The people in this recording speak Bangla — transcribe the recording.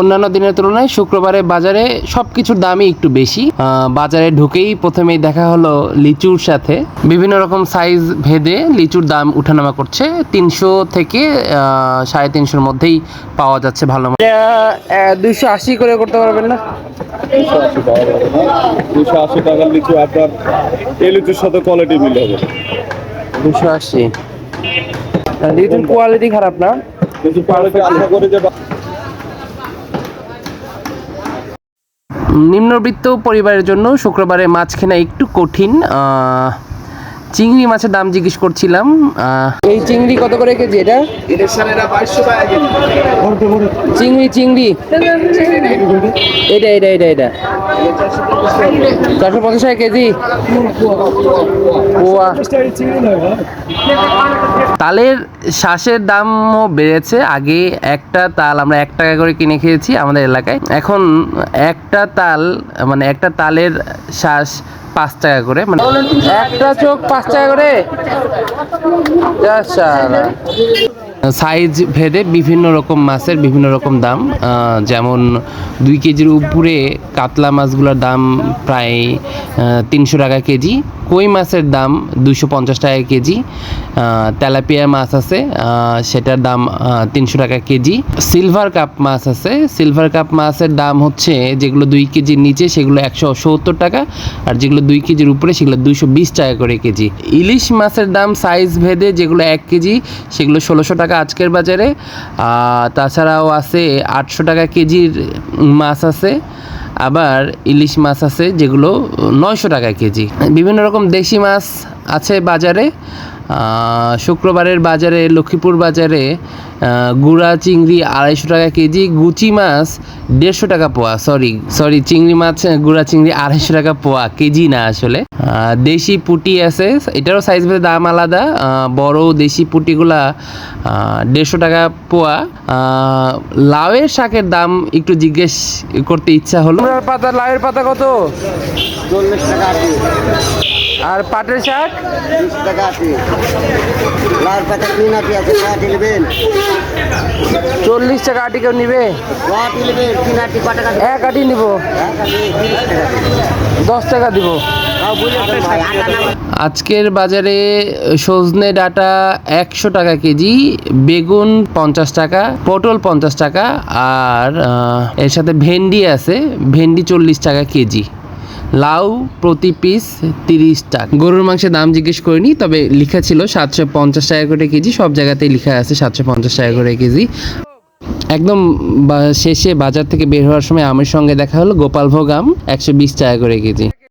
অন্যান্য দিনের তুলনায় শুক্রবারে বাজারে সব কিছুর দামই একটু বেশি। বাজারে ঢুকেই প্রথমেই দেখা হলো লিচুর সাথে। বিভিন্ন রকম সাইজ ভেদে লিচুর দাম উঠানামা করছে। তিনশো থেকে সাড়ে তিনশোর মধ্যেই পাওয়া যাচ্ছে ভালো দুইশো আশি করে করতে পারবেন না? দুশো আশি টাকার লিচু আপনার এই লিচুর সাথে কোয়ালিটি মিল হবে দুশো আশি। লিচুর কোয়ালিটি খারাপ না? কোয়ালিটি আশা করি যে নিম্নবিত্ত পরিবারের জন্য শুক্রবারে মাছ কেনা একটু কঠিন চিংড়ি মাছের দাম জিজ্ঞেস করছিলাম এই চিংড়ি কত করে কেজি এটা? চিংড়ি চিংড়ি। এটা এটা এটা এটা। চারশো পঞ্চাশ টাকা কেজি। তালের শ্বাসের দামও বেড়েছে। আগে একটা তাল আমরা এক টাকা করে কিনে খেয়েছি আমাদের এলাকায়। এখন একটা তাল মানে একটা তালের শ্বাস পাঁচ টাকা করে। মানে একটা চোখ পাঁচ টাকা করে। সাইজ ভেদে বিভিন্ন রকম মাছের বিভিন্ন রকম দাম। যেমন দুই কেজির উপরে কাতলা মাছগুলোর দাম প্রায় তিনশো টাকা কেজি, কই মাছের দাম দুশো পঞ্চাশ টাকা কেজি তেলাপিয়া মাছ আছে সেটার দাম তিনশো টাকা কেজি। সিলভার কাপ মাছ আছে, সিলভার কাপ মাছের দাম হচ্ছে যেগুলো দুই কেজির নিচে সেগুলো একশো সত্তর টাকা, আর যেগুলো দুই কেজির উপরে সেগুলো দুইশো বিশ টাকা করে কেজি। ইলিশ মাছের দাম সাইজ ভেদে যেগুলো এক কেজি সেগুলো ষোলোশো টাকা আজকের বাজারে। তাছাড়াও আছে আটশো টাকা কেজির মাছ আছে, আবার ইলিশ মাছ আছে যেগুলো নয়শো টাকা কেজি। বিভিন্ন রকম দেশি মাছ আছে বাজারে। শুক্রবারের বাজারে লক্ষ্মীপুর বাজারে গুড়া চিংড়ি আড়াইশো টাকা কেজি গুচি মাছ দেড়শো টাকা পোয়া সরি সরি চিংড়ি মাছ গুড়া চিংড়ি আড়াইশো টাকা পোয়া কেজি না আসলে। দেশি পুটি আছে এটারও সাইজ ভেদে দাম আলাদা বড় দেশি পুটিগুলা দেড়শো টাকা পোয়া। লাউয়ের শাকের দাম একটু জিজ্ঞেস করতে ইচ্ছা হলো। পাতা লাউয়ের পাতা কত? চল্লিশ টাকা আর পাটের শাক? টাকা লাল পাতা তিন আটি আছে কটি নেবেন চল্লিশ টাকা আটি কেউ নিবে? কটি নেবেন তিন আটি কত টাকা? এক আটি নিব। দশ টাকা দিব। আজকের বাজারে সজনে ডাটা একশো টাকা কেজি বেগুন পঞ্চাশ টাকা পটল পঞ্চাশ টাকা আর এর সাথে ভেন্ডি আছে ভেন্ডি চল্লিশ টাকা কেজি। লাউ প্রতি পিস তিরিশ টাকা। গরুর মাংসের দাম জিজ্ঞেস করিনি, তবে লিখা ছিল সাতশো পঞ্চাশ টাকা করে কেজি, সব জায়গাতেই লেখা আছে সাতশো পঞ্চাশ টাকা করে কেজি। একদম শেষে বাজার থেকে বের হওয়ার সময় আমের সঙ্গে দেখা হলো গোপালভোগ আম, একশো বিশ টাকা করে কেজি।